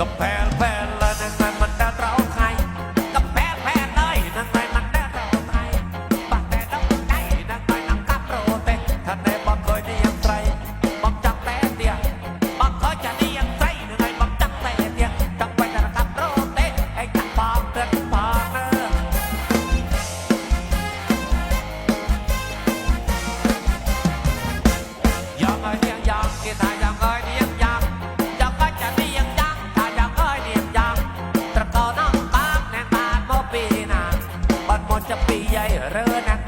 កំផែលផែលលើនឹងមិនមិនដាត្រោខៃកំផែលផែលលើនឹងមិនមិនដាត្រោខៃបាក់តែដល់ដៃនឹងមិននឹងកាប់ប្រទេសថាតែបងឃើញនាងត្រីបងចាក់តែទៀងបងឃើញចានាងត្រីនឹងឯងបងចាក់តែទៀងចង់បាច់តែកាប់ប្រទេសឯងកាប់បងព្រឹកផងណាយ៉ាងហើយយ៉ាងគេថា ปีนะบัดหมดจะปีใหญ่เรือนะ